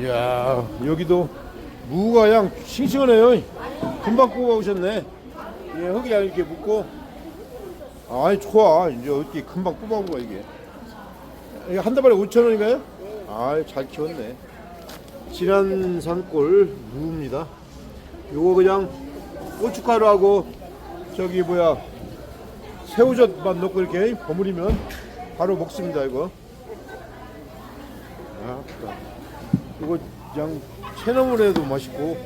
이야 여기도 무가 그냥 싱싱하네요. 금방 구워 오셨네. 예, 흙이 이렇게 묻고. 아이 좋아. 이제 어떻게 금방 뽑아 온 거야 이게. 이게 한 다발에 5천 원인가요? 아이 잘 키웠네. 진한 산골 무입니다. 요거 그냥 고춧가루하고 저기 뭐야 새우젓만 넣고 이렇게 버무리면 바로 먹습니다 이거. 아. 이거 그냥 채너물 해도 맛있고.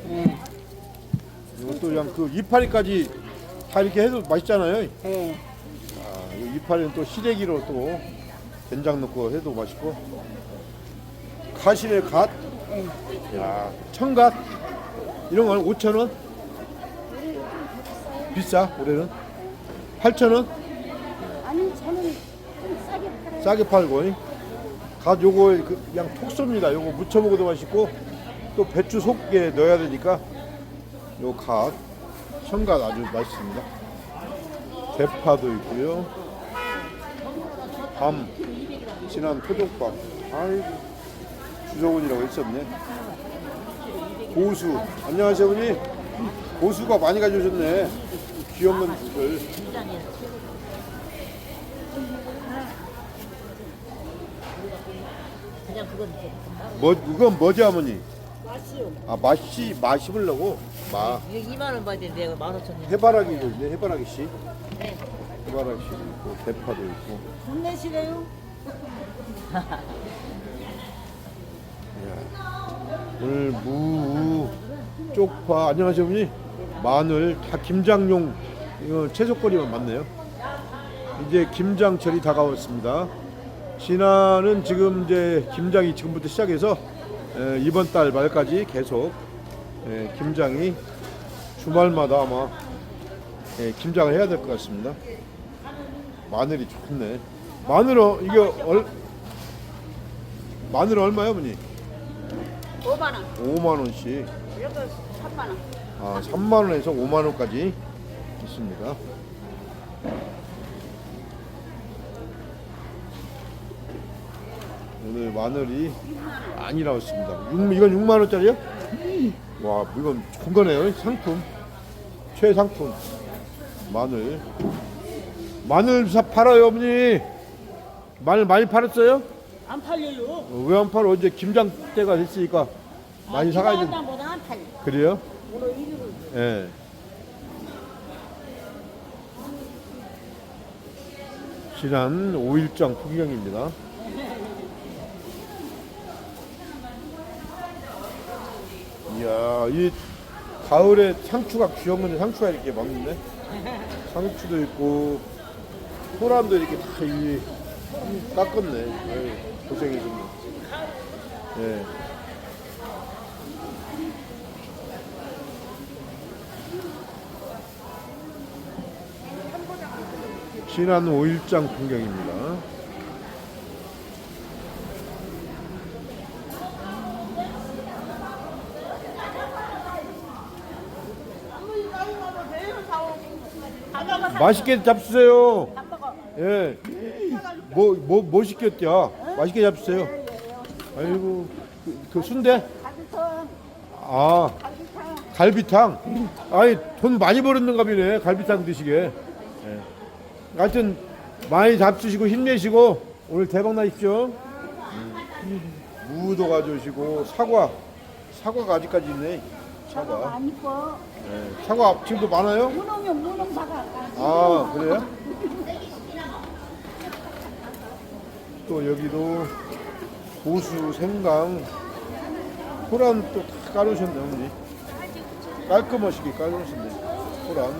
이것도 그냥 그 이파리까지 다 이렇게 해도 맛있잖아요. 예. 아, 이 이파리는 또 시래기로 또 된장 넣고 해도 맛있고. 갓이네 갓. 야, 청갓. 이런 거는 5천 원. 비싸 올해는. 8천 원. 아니 저는 좀 싸게 팔아요. 싸게 팔고 갓 요거 그 그냥 톡 쏩니다. 요거 무쳐 먹어도 맛있고 또 배추 속에 넣어야 되니까 요 갓. 청갓 아주 맛있습니다. 대파도 있고요. 밤 진한 토종밥. 아이고 주저원이라고 있었네. 고수. 안녕하세요 어머니. 고수가 많이 가져오셨네. 귀여운 분들 그냥 그건 좀 뭐 이건 뭐지 어머니? 맛이요. 아 맛이 마시려고? 마. 이거 2만 원 되는데 이거 15,000원. 해바라기도 있네 해바라기 씨. 네. 해바라기 씨도 있고 대파도 있고. 돈 내시래요? 오늘 무 쪽파. 안녕하세요 어머니. 마늘 다 김장용 이거 채소거리만 많네요. 이제 김장철이 다가왔습니다 신안은 지금 이제 김장이 지금부터 시작해서 에, 이번 달 말까지 계속 에, 김장이 주말마다 아마 에, 김장을 해야 될 것 같습니다 마늘이 좋네 마늘 어, 이게 얼 마늘 얼마요 어머니? 5만 원. 5만 원씩 여기 3만 원. 아 3만 원에서 5만 원까지 있습니다. 오늘 마늘이 많이 나왔습니다. 6, 이건 6만 원짜리요? 와 이건 거네요. 상품 최상품 마늘 마늘 사 팔아요 어머니 마늘 많이 팔았어요? 안 팔려요. 왜 안 팔어? 이제 김장 때가 됐으니까 많이 사가야 돼. 보다 안 팔려. 그래요? 오늘 일요일. 예. 지난 5일장 풍경입니다. 야, 이 가을에 상추가 귀여운 건데 상추가 이렇게 많네. 상추도 있고 소란도 이렇게 다 이, 깎았네. 에이, 고생이군요. 예. 지난 5일장 풍경입니다. 맛있게 잡수세요. 예. 뭐, 뭐, 뭐 시켰냐? 맛있게 잡수세요. 아이고, 그, 그 순대? 아, 갈비탕. 갈비탕. 아이, 돈 많이 벌었는 값이네. 갈비탕 드시게. 예. 하여튼, 많이 잡수시고 힘내시고, 오늘 대박 나십시오. 음. 무도 가져오시고, 사과. 사과가 아직까지 있네. 사과 사과. 많이 이뻐. 예. 사과 지금도 많아요? 무농용 무농 사과. 아 그래요? 또 여기도 고수, 생강, 호란 또 다 깔으셨네 어머니 깔끔하시게 깔으셨네 호란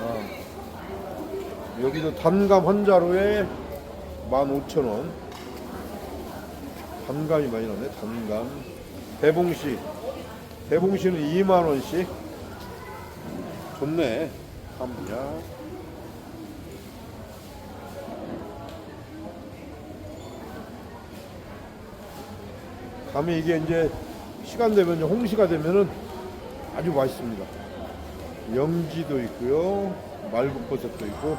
아, 여기도 단감 한 자루에 15,000원 단감이 많이 나네 단감 대봉시 대봉시는 2만원씩 좋네. 감자. 감이 이게 이제 시간 되면 홍시가 되면은 아주 맛있습니다. 영지도 있고요. 말국버섯도 있고.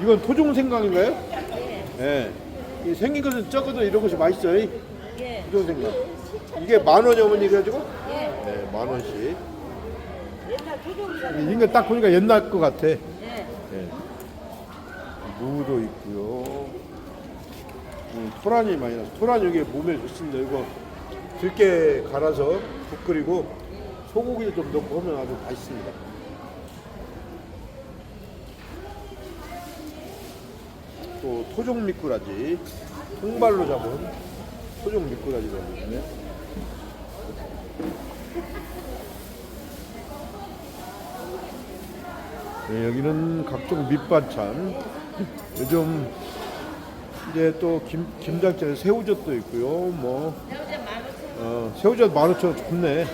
이건 토종 생강인가요? 네. 이 생긴 것은 적어도 이런 것이 맛있어요. 예. 이런 생각. 이게 만 원이 어머니 그래가지고? 예. 네, 만 원씩. 옛날 조종이가. 이거 딱 보니까 옛날 것 같아. 예. 예. 무도 있고요. 음, 토란이 많이 나서 토란 여기 몸에 좋습니다. 이거 들깨 갈아서 국 끓이고 소고기를 좀 넣고 하면 아주 맛있습니다. 또 토종 미꾸라지, 통발로 잡은 토종 미꾸라지라고 있네. 네, 여기는 각종 밑반찬. 요즘 이제 또 김, 김장철에 새우젓도 있고요. 뭐 어, 새우젓 15,000원 좋네.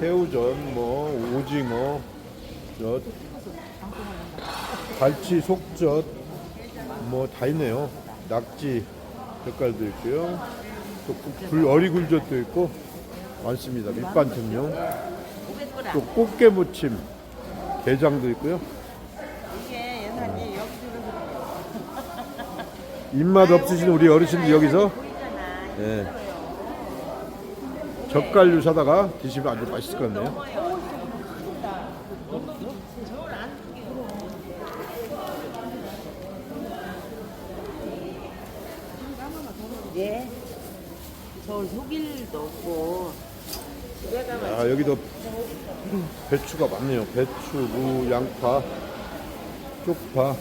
새우젓, 뭐 오징어, 젓, 갈치, 속젓, 뭐 다 있네요. 낙지 젓갈도 있고요. 또 굴, 어리굴젓도 있고 많습니다. 밑반찬용. 500g. 또 꽃게 무침, 게장도 있고요. 이게 옛날에 여기 입맛 없으신 우리 어르신들 여기서. 예. 젓갈류 사다가 드시면 아주 맛있을 것 같네요. 예. 저 속일도 없고. 집에다가 아, 여기도 배추가 많네요. 배추, 무, 양파, 쪽파.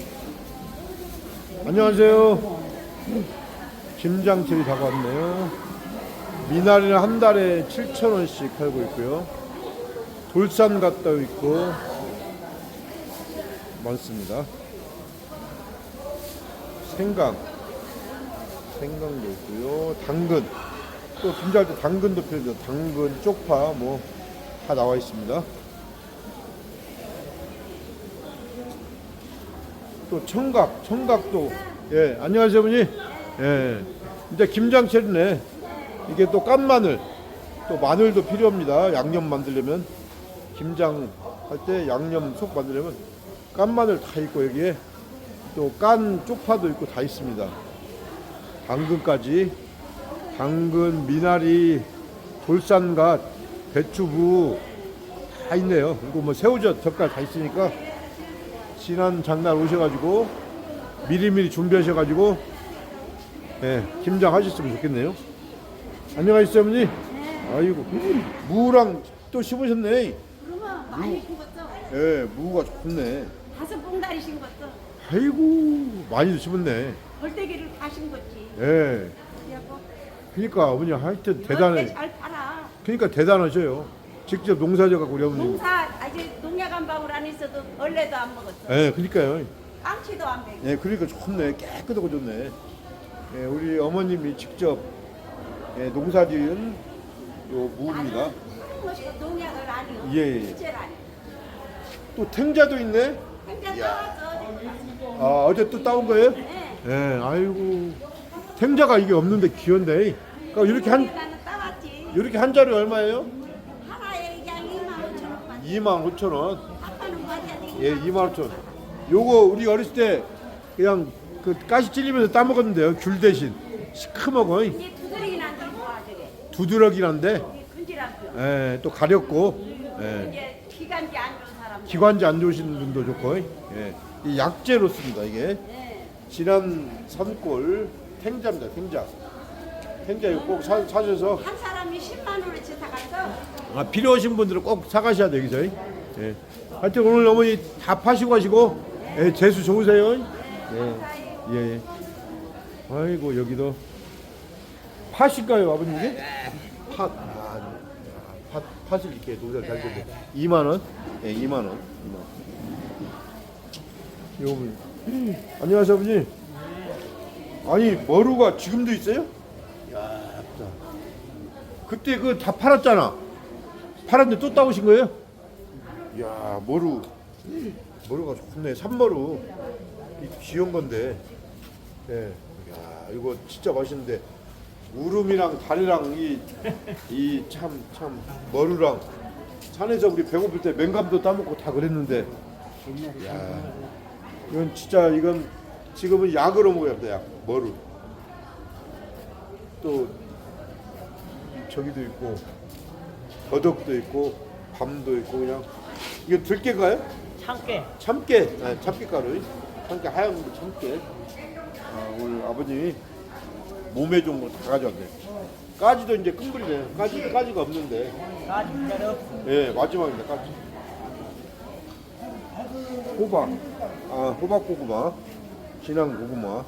안녕하세요. 김장철이 다가왔네요. 미나리는 한 달에 7,000원씩 팔고 있고요. 돌산 갔다 있고 많습니다. 생강, 생강도 있고요. 당근, 또 김장할 때 당근도 필요해요. 당근, 쪽파 뭐 다 나와 있습니다. 또 청각, 청각도. 예 안녕하세요 어머니. 예. 이제 김장철이네. 이게 또 깐 마늘. 또 마늘도 필요합니다. 양념 만들려면. 김장 할 때 양념 속 만들려면 깐 마늘 다 있고 여기에 또 깐 쪽파도 있고 다 있습니다. 당근까지 당근 미나리 돌산갓 배추부 다 있네요 그리고 뭐 새우젓 젓갈 다 있으니까 지난 장날 오셔가지고 미리미리 준비하셔가지고 예, 김장하셨으면 좋겠네요. 안녕하세요 어머니. 아이고 무랑 또 심으셨네. 그러면 많이 심었어. 예, 무가 좋네. 다섯 봉다리 심었어. 아이고 많이도 심었네. 벌떼기를 다 심었지. 예. 그래갖고 그러니까 어머니 하여튼 대단해. 잘 팔아. 그러니까 대단하셔요. 직접 농사져 갖고 우리 어머니. 농사 아직 농약 한 방울 안 있어도 벌레도 안 먹었어. 예, 그러니까요. 깡치도 안 먹고. 예, 그러니까 좋네. 깨끗하고 좋네. 예, 우리 어머님이 직접 예, 농사 지은 요 무입니다. 농약을 안 해요. 예, 예. 실제로 안 해요. 또 탱자도 있네. 나왔어. 아, 어제 또 따온 거예요? 네. 예, 아이고. 탱자가 이게 없는데 귀한데. 그러니까 이렇게 한 나는 따왔지. 이렇게 한 자루 얼마예요? 하나에 그냥 2만 5천 원만. 2만 5천 원. 아빠는 맞아야 돼. 예, 2만 5천 원. 요거 우리 어렸을 때 그냥 그 가시 찔리면서 따 먹었는데요. 귤 대신 시커멓고 이제 두드리기는 안 들고 와 저게. 두드러기란데 이게 근질한 표. 예, 또 가렵고 예. 이제 기관지 안 좋은 사람. 기관지 안 좋으신 분도 좋고 예. 이 약재로 씁니다 이게 네. 진한 산골 탱자입니다 탱자 이거 꼭 사, 사셔서 한 사람이 10만 원어치 사가서 아, 필요하신 분들은 꼭 사가셔야 돼요 여기서 예. 하여튼 오늘 어머니 다 파시고 가시고 예, 재수 좋으세요 예. 예. 예. 아이고 여기도 팥인가요 아버님 이게? 팥 아, 팥, 팥을 이렇게 농사 잘 되는데 2만 원? 예, 2만 원 2만 원 요거 안녕하세요 아버님 아니 머루가 지금도 있어요? 그때 그 다 팔았잖아. 팔았는데 또 따오신 거예요? 야, 머루. 머루가 좋네. 산머루. 이 귀여운 건데. 예. 야, 이거 진짜 맛있는데. 우름이랑 다리랑 이이 참 참 머루랑 산에서 우리 배고플 때 맹감도 따먹고 다 그랬는데. 야. 이건 진짜 이건 지금은 약으로 먹어야 돼. 약. 머루. 또 저기도 있고 더덕도 있고 밤도 있고 그냥 이거 들깨가요? 참깨. 참깨, 아, 참깨가루, 참깨 하얀 거 참깨. 아, 오늘 아버님이 몸에 좋은 거 다 가져왔네. 까지도 이제 끝물이네. 까지 까지가 없는데. 가지대로 예, 마지막입니다. 까지. 호박, 아 호박 고구마, 진한 고구마.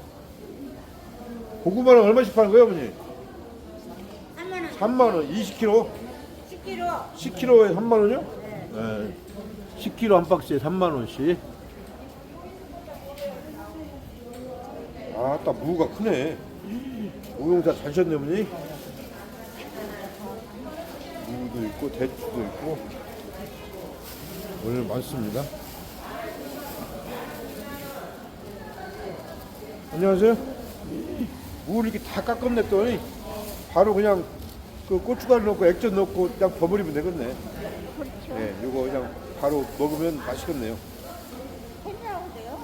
고구마는 얼마씩 파는 거예요, 어머니? 3만 원. 20kg? 10kg. 10kg에 3만 원이요? 네. 10kg 한 박스에 3만 원씩. 아따 무가 크네. 우용사 잘 셨네 어머니. 무도 있고 대추도 있고 오늘 많습니다. 안녕하세요. 무를 이렇게 다 깎아냈더니 바로 그냥 그 고춧가루 넣고 액젓 넣고 그냥 버무리면 되겠네. 예, 요거 그냥 바로 먹으면 맛있겠네요.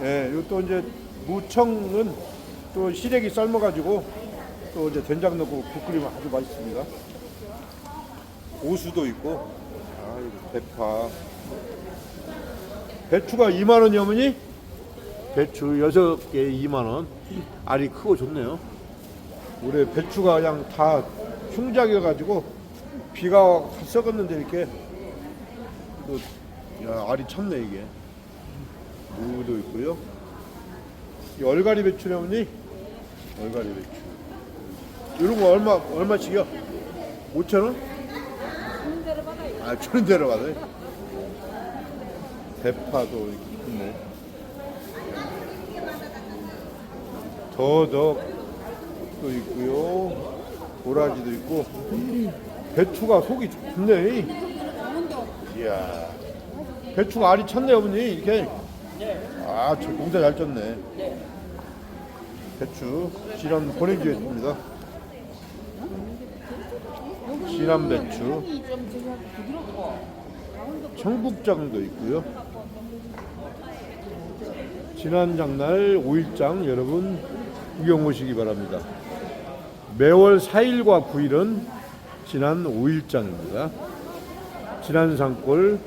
예, 요또 이제 무청은 또 시래기 삶아가지고 또 이제 된장 넣고 국 끓이면 아주 맛있습니다. 고수도 있고, 아, 이거 대파. 배추가 2만 원이 어머니? 배추 6개 2만 원. 알이 크고 좋네요. 올해 배추가 그냥 다 흉작이어가지고 비가 다 썩었는데 이렇게 또 야, 알이 참네 이게 무도 있고요 이 얼갈이 배추라니 얼갈이 배추 이런 거 얼마 얼마씩이요? 5천 원? 아 주는 대로 받아요. 대파도 있네. 더덕도 있고요. 도라지도 있고. 배추가 속이 좋네. 이야. 배추가 알이 찼네, 어머니. 이렇게. 아, 저 농사 잘 쪘네. 배추. 지난 보내주셨습니다. 진한 배추. 청국장도 있고요. 지난 장날 5일장 여러분 구경 오시기 바랍니다. 매월 4일과 9일은 지난 5일장입니다. 지난 산골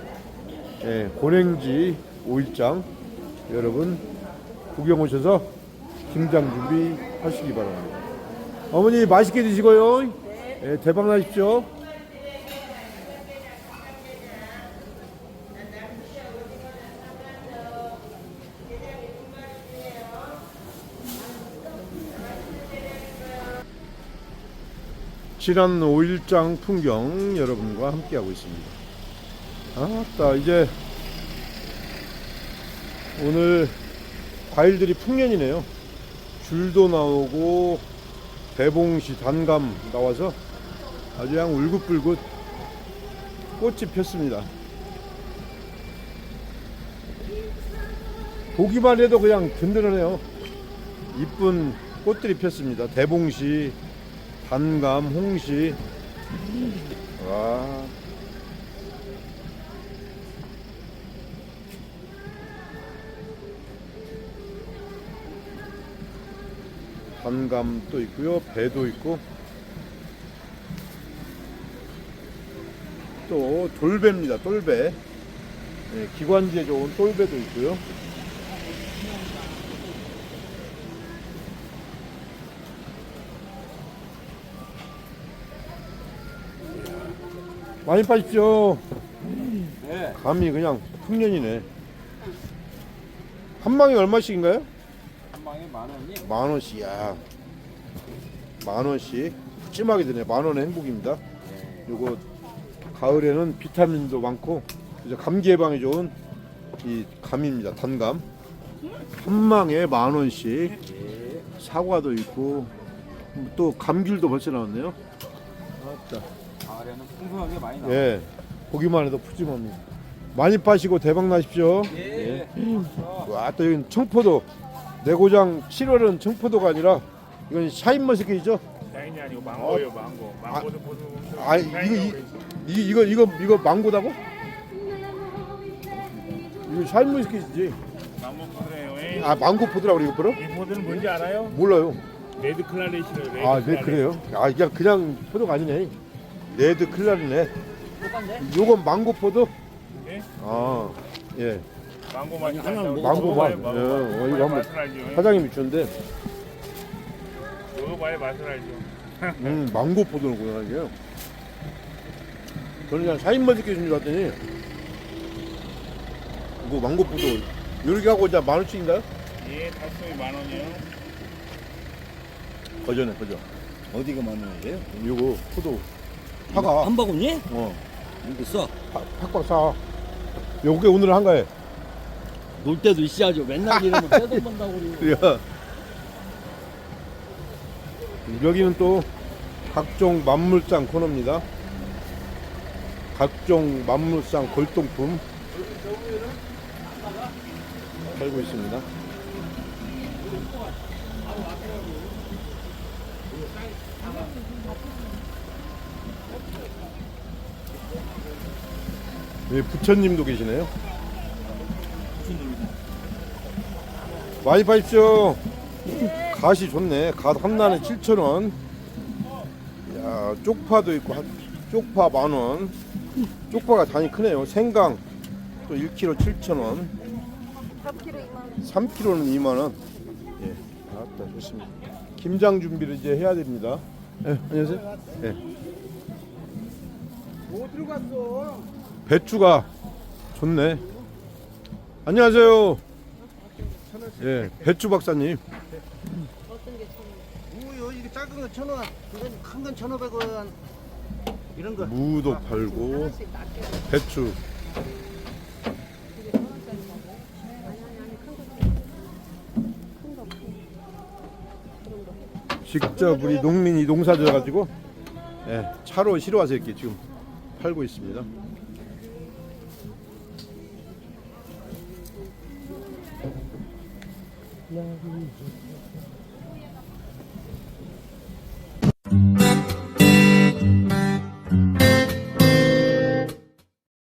예, 고랭지 5일장 여러분 구경 오셔서 김장 준비하시기 바랍니다. 어머니 맛있게 드시고요. 예, 대박 나십시오. 지난 5일장 풍경 여러분과 함께하고 있습니다. 아따 이제 오늘 과일들이 풍년이네요. 귤도 나오고 대봉시 단감 나와서 아주 그냥 울긋불긋 꽃이 폈습니다. 보기만 해도 그냥 든든하네요. 이쁜 꽃들이 폈습니다. 대봉시, 단감, 홍시. 와. 단감도 있고요. 배도 있고. 또 돌배입니다. 돌배. 네, 기관지에 좋은 돌배도 있고요. 많이 파십시오. 네. 감이 그냥 풍년이네. 한 망에 얼마씩인가요? 한 방에 만 원이? 만 원씩이야. 만 원씩 푸짐하게 드네. 만 원의 행복입니다. 요거 가을에는 비타민도 많고 이제 감기 예방에 좋은 이 감입니다. 단감. 한 망에 만 원씩. 사과도 있고 또 감귤도 벌써 나왔네요. 아따. 가을에는 풍성하게 많이 나와요. 예. 보기만 해도 푸짐합니다. 많이 파시고 대박 나십시오. 예. 와, 또 여기 청포도. 내 고장 7월은 청포도가 아니라 이건 샤인머스켓이죠? 다행이 아니고 망고예요 망고 망고도 보는 아, 이거 이, 이, 이거 이거 이거 망고다고? 이거 샤인머스켓이지. 망고 포드래요 아, 망고 포드라고 이거 불어? 이 포드는 뭔지 알아요? 몰라요. 레드 클라렛이래요. 레드 아, 네. 그래요? 아, 그냥 그냥 포도가 아니네. 레드 클라리네. 요건 망고 포도? 네? 아, 예. 망고 맛이 하나 난다고. 망고 맛. 예, 어. 이거 한번 맛을 알죠. 사장님이 주는데, 먹어봐야 맛을 알죠. 음, 망고 포도는구나 이게. 저는 그냥 샤인머스 주신 줄 알았더니, 이거 망고 포도. 이렇게 하고 이제 만 원씩인가요? 예, 달성이 만 원이요. 거저네, 거저. 어디가 많은 거예요? 요거 포도. 파가. 한 바구니? 어, 이거 써. 파- 팍팍 사. 요게 오늘 한가해. 놀 때도 있어야죠. 맨날 이러면 떼돈 번다고 그러고. 야. 여기는 또 각종 만물상 코너입니다. 각종 만물상 골동품 팔고 있습니다. 여기 부처님도 계시네요. 많이 파십시오. 갓이 좋네. 갓 한단에 7,000원. 야, 쪽파도 있고, 한- 쪽파 만원. 쪽파가 단이 크네요. 생강 또 1kg 7,000원. 3kg는 2만원. 예, 아따, 좋습니다. 김장 준비를 이제 해야 됩니다. 예, 안녕하세요. 예. 뭐 들어갔어? 배추가 좋네. 안녕하세요. 예, 배추 박사님. 무요 이게 작은 거천 원, 이건 큰건 천오백 원. 이런 거. 무도 팔고 배추 직접 우리 농민이 농사져 가지고 예, 차로 실어와서 이렇게 지금 팔고 있습니다.